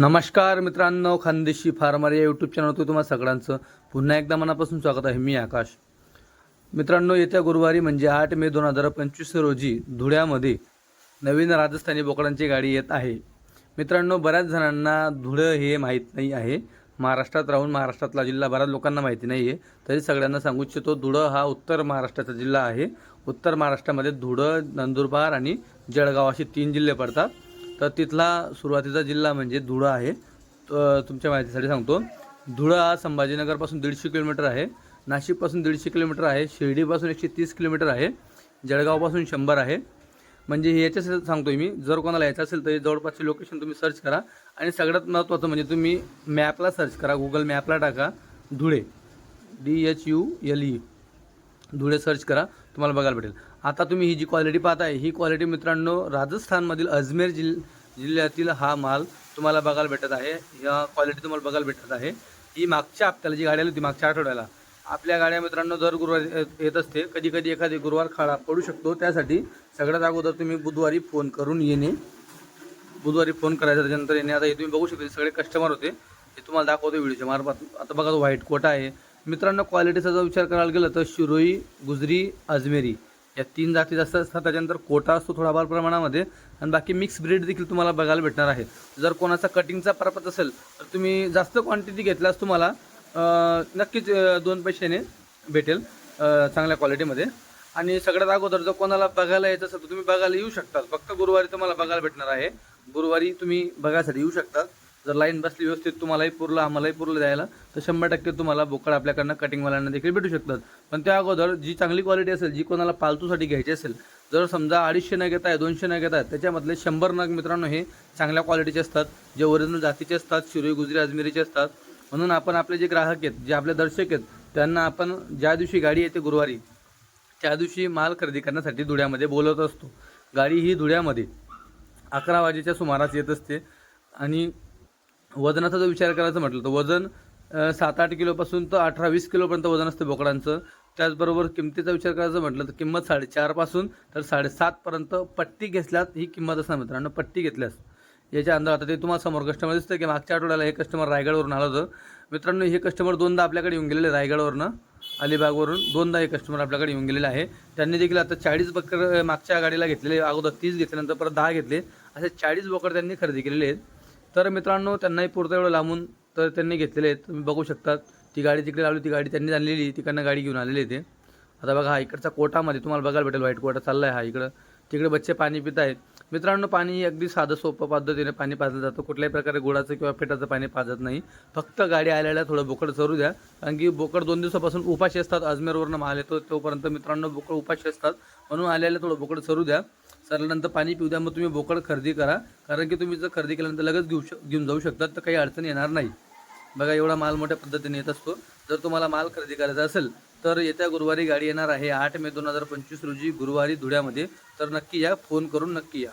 नमस्कार मित्रांनो खानदेशी फार्मर या यूट्यूब चॅनलवर तुम्हाला सगळ्यांचं पुन्हा एकदा मनापासून स्वागत आहे. मी आकाश. मित्रांनो येत्या गुरुवारी म्हणजे आठ मे दोन हजार पंचवीस रोजी धुळ्यामध्ये नवीन राजस्थानी बोकडांची गाडी येत आहे. मित्रांनो बऱ्याच जणांना धुळं हे माहीत नाही आहे. महाराष्ट्रात राहून महाराष्ट्रातला जिल्हा बऱ्याच लोकांना माहिती नाही आहे तरी सगळ्यांना सांगू इच्छितो धुळं हा उत्तर महाराष्ट्राचा जिल्हा आहे. उत्तर महाराष्ट्रामध्ये धुळं नंदुरबार आणि जळगाव असे तीन जिल्हे पडतात. तर तिथला सुरुवातीचा जिल्हा म्हणजे धुळं आहे. तुमच्या माहितीसाठी सांगतो. धुळं हा संभाजीनगरपासून दीडशे किलोमीटर आहे. नाशिकपासून दीडशे किलोमीटर आहे. शिर्डीपासून एकशे तीस किलोमीटर आहे. जळगावपासून शंभर आहे. म्हणजे हे याच्यासाठी सांगतोय मी. जर कोणाला यायचं असेल तर हे जवळपासचे लोकेशन तुम्ही सर्च करा. आणि सगळ्यात महत्त्वाचं म्हणजे तुम्ही मॅपला सर्च करा. गुगल मॅपला टाका. Dhule. D H U L E Dhule search करा. तुम्हाला बघायला भेटेल. आता तुम्ही ही जी क्वालिटी पाहताय ही क्वालिटी मित्रांनो राजस्थानमधील अजमेर जिल जिल्ह्यातील हा माल तुम्हाला बघायला भेटत आहे. या क्वालिटी तुम्हाला बघायला भेटत आहे. ही मागच्या हप्त्याला जी गाडी आली होती मागच्या आठवड्याला आपल्या गाड्या मित्रांनो दर गुरुवारी येत- येत असते. कधी कधी एखादी गुरुवार खाडा पडू शकतो. त्यासाठी सगळ्यात अगोदर तुम्ही बुधवारी फोन करून येणे. बुधवारी फोन करायचा त्याच्यानंतर येणे. आता हे तुम्ही बघू शकता सगळे कस्टमर होते. हे तुम्हाला दाखवतो व्हिडिओच्या मार्फत. आता बघा तो व्हाईट कोटा आहे. मित्रांनो क्वालिटीचा जर विचार करायला गेलं तर शिरोई गुजरी अजमेरी या तीन जाती जास्त असतात. त्याच्यानंतर कोटा असतो थोडाफार प्रमाणामध्ये. आणि बाकी मिक्स ब्रीड देखील तुम्हाला बघायला भेटणार आहे. जर कोणाचा कटिंगचा पर्पज असेल तर तुम्ही जास्त क्वांटिटी घेतल्यास तुम्हाला नक्कीच दोन पैशाने भेटेल चांगल्या क्वालिटीमध्ये आणि सगळ्यात अगोदर जर कोणाला बघायला यायचं असेल तर तुम्ही बघायला येऊ शकता. फक्त गुरुवारी तुम्हाला बघायला भेटणार आहे. गुरुवारी तुम्ही बघायसाठी येऊ शकता. जर लाईन बसली व्यवस्थित तुम्हालाही पुरलं आम्हालाही पुरलं द्यायला तर शंभर टक्के तुम्हाला बोकड आपल्याकडनं कटिंगवाल्यांना देखील भेटू शकतात. पण त्या अगोदर जी चांगली क्वालिटी असेल जी कोणाला पालतूसाठी घ्यायची असेल जर समजा अडीचशे न घेत आहे दोनशे न घेत आहे त्याच्यामधले शंभर नग मित्रांनो हे चांगल्या क्वालिटीचे असतात जे ओरिजिनल जातीचे असतात शिरोई गुजरी अजमेरीचे असतात. म्हणून आपण आपले जे ग्राहक आहेत जे आपले दर्शक आहेत त्यांना आपण ज्या दिवशी गाडी येते गुरुवारी त्या दिवशी माल खरेदी करण्यासाठी धुळ्यामध्ये बोलवत असतो. गाडी ही धुळ्यामध्ये अकरा वाजेच्या सुमारास येत असते आणि वजनाचा जर विचार करायचा म्हटलं तर वजन सात आठ किलोपासून तर अठरा वीस किलोपर्यंत वजन असतं बोकडांचं. त्याचबरोबर किमतीचा विचार करायचा म्हटलं तर किंमत साडेचारपासून तर साडेसातपर्यंत पट्टी घेतल्यास ही किंमत असणार मित्रांनो पट्टी घेतल्यास. याच्या अंदाज आता ते तुम्हाला समोर कस्टमर दिसतं की मागच्या आठवड्याला हे कस्टमर रायगडवरून आलं होतं. मित्रांनो हे कस्टमर दोनदा आपल्याकडे येऊन गेलेले रायगडवरनं अलिबागवरून. दोनदा हे कस्टमर आपल्याकडे येऊन गेलेले आहे. त्यांनी देखील आता चाळीस बकर मागच्या गाडीला घेतलेले अगोदर तीस घेतल्यानंतर परत दहा घेतले. असे चाळीस बोकड त्यांनी खरेदी केलेले आहेत. तर मित्रांनो त्यांनाही पुरतं एवढं लांबून तर त्यांनी घेतलेले आहेत. तुम्ही बघू शकतात ती गाडी तिकडे लावली ती गाडी त्यांनी आणलेली. तिकडनं गाडी घेऊन आलेली ते. आता बघा हा इकडचा कोटामध्ये तुम्हाला बघायला भेटेल व्हाईट कोटा चालला आहे हा इकडं. तिकडे बच्चे पाणी पित आहेत मित्रांनो पाणी अगदी साधं सोपं पद्धतीने पाणी पाजलं जातं. कुठल्याही प्रकारे गुळाचं किंवा पिठाचं पाणी पाजत नाही. फक्त गाडी आलेल्या थोडं बोकड चरू द्या. कारण की बोकड दोन दिवसापासून उपाशी असतात. अजमेरवरनं माल येतो तोपर्यंत मित्रांनो बोकड उपाशी असतात. म्हणून आलेल्या थोडं बोकड चरू द्या. सरल्यानंतर पाणी पिऊ द्या. मग तुम्ही बोकड खरेदी करा. कारण की तुम्ही जर खरेदी केल्यानंतर लगेच घेऊ शक घेऊन जाऊ शकतात. तर काही अडचण येणार नाही. बघा एवढा माल मोठ्या पद्धतीने येत असतो. जर तुम्हाला माल खरेदी करायचा असेल तर येत्या गुरुवारी गाडी येणार आहे आठ मे दोन हजार पंचवीस रोजी गुरुवारी धुळ्यामध्ये. तर नक्की या. फोन करून नक्की या.